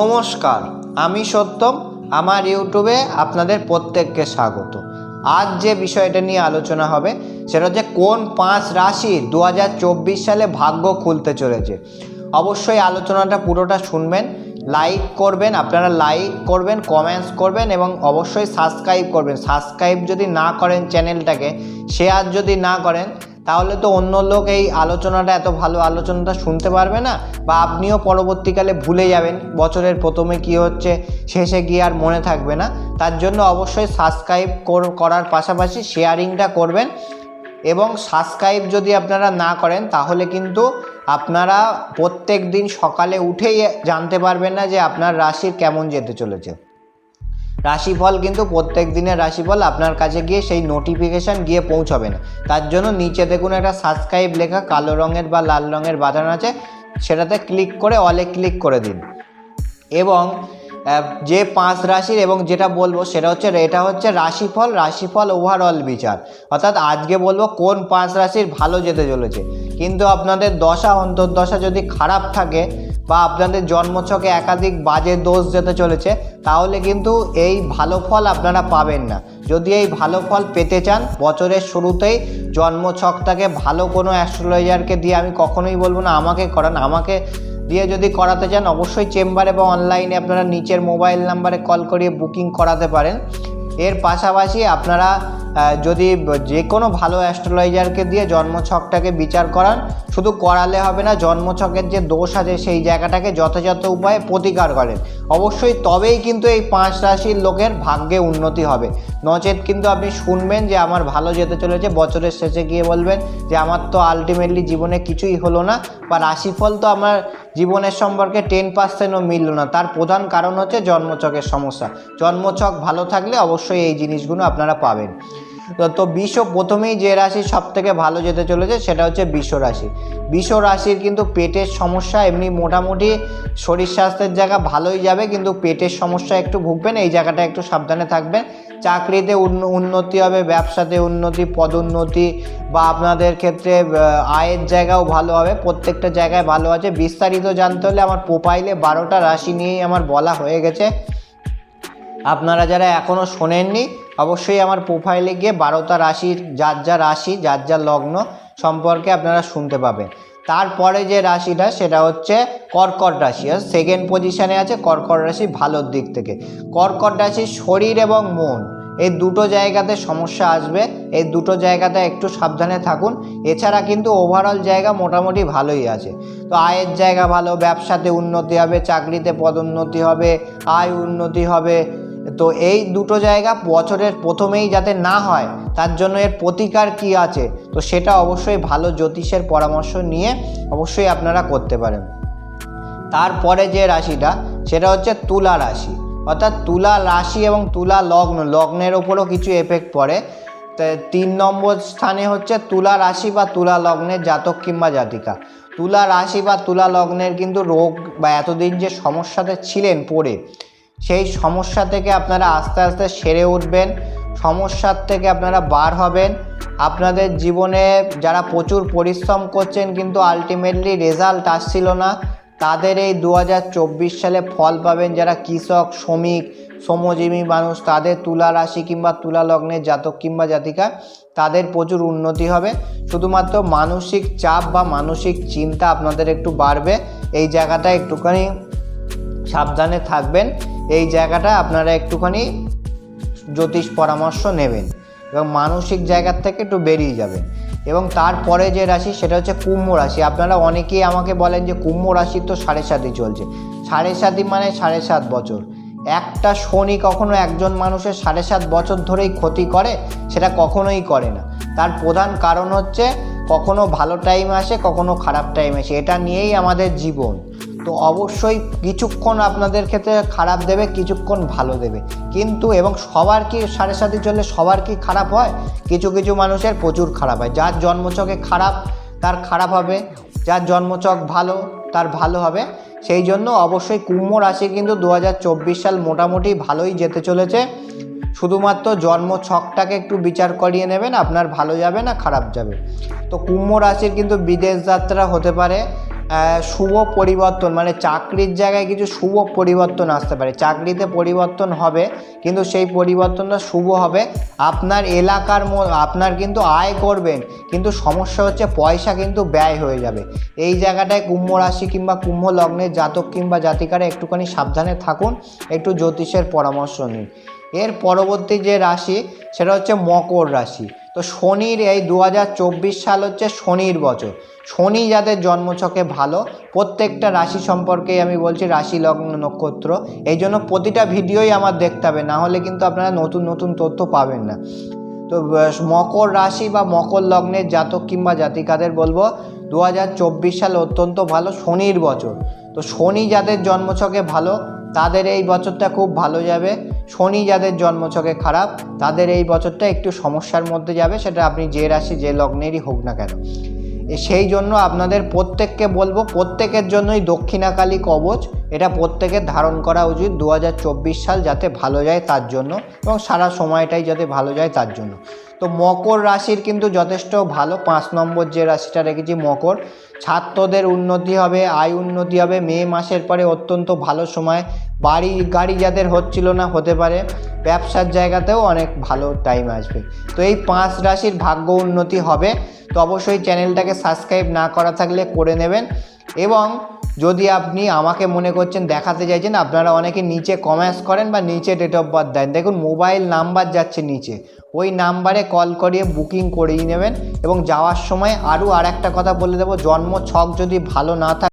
নমস্কার, আমি সত্যম, আমার ইউটিউবে আপনাদের প্রত্যেককে স্বাগত। আজ যে বিষয়টা নিয়ে আলোচনা হবে, সেটা হচ্ছে কোন পাঁচ রাশি দু হাজার চব্বিশ সালে ভাগ্য খুলতে চলেছে। অবশ্যই আলোচনাটা পুরোটা শুনবেন, লাইক করবেন, আপনারা লাইক করবেন কমেন্টস করবেন এবং অবশ্যই সাবস্ক্রাইব করবেন। সাবস্ক্রাইব যদি না করেন চ্যানেলটাকে শেয়ার যদি না করেন তাহলে তো অন্য লোক এই আলোচনাটা, এত ভালো আলোচনাটা শুনতে পারবে না, বা আপনিও পরবর্তীকালে ভুলে যাবেন বছরের প্রথমে কি হচ্ছে, শেষে গিয়ে আর মনে থাকবে না। তার জন্য অবশ্যই সাবস্ক্রাইব করার পাশাপাশি শেয়ারিংটা করবেন এবং সাবস্ক্রাইব যদি আপনারা না করেন, তাহলে কিন্তু আপনারা প্রত্যেক দিন সকালে উঠেই জানতে পারবেন না যে আপনার রাশির কেমন যেতে চলেছে। রাশিফল কিন্তু প্রত্যেক দিনের রাশিফল আপনার কাছে গিয়ে সেই নোটিফিকেশান গিয়ে পৌঁছাবে না। তার জন্য নিচে দেখুন একটা সাবস্ক্রাইব লেখা, কালো রঙের বা লাল রঙের বাঁধানো আছে, সেটাতে ক্লিক করে অলে ক্লিক করে দিন। এবং যে পাঁচ রাশির এবং যেটা বলব সেটা হচ্ছে, এটা হচ্ছে রাশিফল রাশিফল ওভারঅল বিচার। অর্থাৎ আজকে বলব কোন পাঁচ রাশির ভালো যেতে চলেছে। কিন্তু আপনাদের দশা, অন্তর্দশা যদি খারাপ থাকে বা আপনাদের জন্মছকে একাধিক বাজে দোষ যেতে চলেছে, তাহলে কিন্তু এই ভালো ফল আপনারা পাবেন না। যদি এই ভালো ফল পেতে চান, বছরের শুরুতেই জন্মছকটাকে ভালো কোনো অ্যাস্ট্রোলজারকে দিয়ে আমি কখনোই বলব না, আমাকে করান। আমাকে দিয়ে যদি করাতে চান, অবশ্যই চেম্বারে বা অনলাইনে আপনারা নিচের মোবাইল নাম্বারে কল করিয়ে বুকিং করাতে পারেন। এর পাশাপাশি আপনারা যদি যে কোনো ভালো অ্যাস্ট্রোলজারকে দিয়ে জন্মছকটাকে বিচার করান, শুধু করালে হবে না, জন্মছকের যে দোষ আছে সেই জায়গাটাকে যথাযথ উপায়ে প্রতিকার করেন। অবশ্যই তবেই কিন্তু এই পাঁচ রাশির লোকের ভাগ্যে উন্নতি হবে। নচেত কিন্তু আপনি শুনবেন যে আমার ভালো যেতে চলেছে, বছরের শেষে গিয়ে বলবেন যে আমার তো আলটিমেটলি জীবনে কিছুই হলো না, বা রাশিফল তো আমার জীবনের সম্পর্কে টেন পার্সেন্টও মিলল না। তার প্রধান কারণ হচ্ছে জন্মছকের সমস্যা। জন্মছক ভালো থাকলে অবশ্যই এই জিনিসগুলো আপনারা পাবেন। তো বিষ প্রথমেই যে রাশি সব থেকে ভালো যেতে চলেছে সেটা হচ্ছে বিষ রাশি। বিষ রাশির কিন্তু পেটের সমস্যা এমনি মোটামুটি শরীর স্বাস্থ্যের জায়গা ভালোই যাবে, কিন্তু পেটের সমস্যা একটু ভুগবেন, এই জায়গাটা একটু সাবধানে থাকবেন। চাকরিতে উন্ন- উন্নতি হবে, ব্যবসাতে উন্নতি, পদোন্নতি, বা আপনাদের ক্ষেত্রে আয়ের জায়গাও ভালো হবে, প্রত্যেকটা জায়গায় ভালো আছে। বিস্তারিত জানতে হলে আমার প্রোফাইলে বারোটা রাশি নিয়েই আমার বলা হয়ে গেছে। আপনারা যারা এখনও শোনেননি, অবশ্যই আমার প্রোফাইলে গিয়ে বারোটা রাশির যার যা রাশি, যার যা লগ্ন সম্পর্কে আপনারা শুনতে পাবেন। তারপরে যে রাশিটা, সেটা হচ্ছে কর্কট রাশি। আর সেকেন্ড পজিশানে আছে কর্কট রাশি ভালোর দিক থেকে। কর্কট রাশি শরীর এবং মন, এই দুটো জায়গাতে সমস্যা আসবে। এই দুটো জায়গাতে একটু সাবধানে থাকুন। এছাড়া কিন্তু ওভারঅল জায়গা মোটামুটি ভালোই আছে। তো আয়ের জায়গা ভালো, ব্যবসাতে উন্নতি হবে, চাকরিতে পদোন্নতি হবে, আয় উন্নতি হবে। তো এই দুটো জায়গা বছরের প্রথমেই যাতে না হয়, তার জন্য এর প্রতিকার কি আছে? তো সেটা অবশ্যই ভালো জ্যোতিষের পরামর্শ নিয়ে অবশ্যই আপনারা করতে পারেন। তারপরে যে রাশিটা, সেটা হচ্ছে তুলা রাশি। অর্থাৎ তুলা রাশি এবং তুলা লগ্ন, লগ্নের ওপরও কিছু এফেক্ট পড়ে। তিন নম্বর স্থানে হচ্ছে তুলা রাশি বা তুলা লগ্নের জাতক কিংবা জাতিকা। তুলা রাশি বা তুলা লগ্নের কিন্তু রোগ বা এতদিন যে সমস্যাতে ছিলেন পড়ে, সেই সমস্যা থেকে আপনারা আস্তে আস্তে সেরে উঠবেন। সমস্যার থেকে আপনারা বার হবেন। আপনাদের জীবনে যারা প্রচুর পরিশ্রম করছেন কিন্তু আলটিমেটলি রেজাল্ট আসছিল না। তাদের এই দু হাজার চব্বিশ সালে ফল পাবেন যারা কৃষক, শ্রমিক, শ্রমজীবী মানুষ, তাদের তুলা রাশি কিংবা তুলা লগ্নের জাতক কিংবা জাতিকা, তাদের প্রচুর উন্নতি হবে। শুধুমাত্র মানসিক চাপ বা মানসিক চিন্তা আপনাদের একটু বাড়বে। এই জায়গাটা একটুখানি সাবধানে থাকবেন। এই জায়গাটা আপনারা একটুখানি জ্যোতিষ পরামর্শ নেবেন এবং মানসিক জায়গার থেকে একটু বেরিয়ে যাবেন। এবং তারপরে যে রাশি, সেটা হচ্ছে কুম্ভ রাশি। আপনারা অনেকেই আমাকে বলেন যে কুম্ভ রাশি তো সাড়ে সাতই চলছে। সাড়ে সাতই মানে সাড়ে সাত বছর। একটা শনি কখনো একজন মানুষের সাড়ে সাত বছর ধরেই ক্ষতি করে, সেটা কখনোই করে না। তার প্রধান কারণ হচ্ছে কখনো ভালো টাইম আসে, কখনো খারাপ টাইম আসে। এটা নিয়েই আমাদের জীবন। তো অবশ্যই কিছুক্ষণ আপনাদের ক্ষেত্রে খারাপ দেবে, কিছুক্ষণ ভালো দেবে। কিন্তু এবং সবার কি সাড়ে সাথে চললে সবার কি খারাপ হয়? কিছু কিছু মানুষের প্রচুর খারাপ হয়। যার জন্মচকে খারাপ, তার খারাপ হবে। যার জন্মচক ভালো, তার ভালো হবে। সেই জন্য অবশ্যই কুম্ভ রাশি কিন্তু দু হাজার চব্বিশ সাল মোটামুটি ভালোই যেতে চলেছে। শুধুমাত্র জন্ম ছকটাকে একটু বিচার করিয়ে নেবেন, আপনার ভালো যাবে না খারাপ যাবে। তো কুম্ভ রাশির কিন্তু বিদেশ যাত্রা হতে পারে। শুভ পরিবর্তন মানে চাকরির জায়গায় কিছু শুভ পরিবর্তন আসতে পারে। চাকরিতে পরিবর্তন হবে, কিন্তু সেই পরিবর্তনটা শুভ হবে। আপনার এলাকার আপনার কিন্তু আয় করবেন, কিন্তু সমস্যা হচ্ছে পয়সা কিন্তু ব্যয় হয়ে যাবে। এই জায়গাটায় কুম্ভ রাশি কিংবা কুম্ভ লগ্নের জাতক কিংবা জাতিকারা একটুখানি সাবধানে থাকুন, একটু জ্যোতিষের পরামর্শ নিন। এর পরবর্তী যে রাশি, সেটা হচ্ছে মকর রাশি। তো শনির এই দু হাজার চব্বিশ সাল হচ্ছে শনির বছর। শনি যাদের জন্মছকে ভালো, প্রত্যেকটা রাশি সম্পর্কেই আমি বলছি রাশি লগ্ন নক্ষত্র। এই জন্য প্রতিটা ভিডিওই আমার দেখতে হবে, না হলে কিন্তু আপনারা নতুন নতুন তথ্য পাবেন না। তো মকর রাশি বা মকর লগ্নের জাতক কিংবা জাতিকাদের বলব দু হাজার চব্বিশ সাল অত্যন্ত ভালো শনির বছর। তো শনি যাদের জন্মছকে ভালো তাদের এই বছরটা খুব ভালো যাবে। শনি যাদের জন্মছকে খারাপ, তাদের এই বছরটা একটু সমস্যার মধ্যে যাবে, সেটা আপনি যে রাশি, যে লগ্নেরই হোক না কেন। সেই জন্য আপনাদের প্রত্যেককে বলব, প্রত্যেকের জন্যই দক্ষিণাকালী কবচ। এটা প্রত্যেকের ধারণ করা উচিত দু হাজার চব্বিশ সাল যাতে ভালো যায় তার জন্য এবং সারা সময়টাই যাতে ভালো যায় তার জন্য। তো মকর রাশির কিন্তু যথেষ্ট ভালো। পাঁচ নম্বর যে রাশিটা রেখেছি, মকর। ছাত্রদের উন্নতি হবে, আয় উন্নতি হবে। মে মাসের পরে অত্যন্ত ভালো সময়। বাড়ি, গাড়ি যাদের হচ্ছিল না, হতে পারে। ব্যবসার জায়গাতেও অনেক ভালো টাইম আসবে। তো এই পাঁচ রাশির ভাগ্য উন্নতি হবে। তো অবশ্যই চ্যানেলটাকে সাবস্ক্রাইব না করা থাকলে করে নেবেন। এবং যদি আপনি আমাকে মনে করছেন দেখাতে চাইছেন, আপনারা অনেকে নিচে কমেন্টস করেন বা নিচে ডেট অফ বার্থ দেন। দেখুন মোবাইল নাম্বার যাচ্ছে নিচে। ওই নাম্বারে কল করিয়ে বুকিং করিয়ে নেবেন। এবং যাওয়ার সময় আরও আর একটা কথা বলে দেবো জন্ম ছক যদি ভালো না থাকে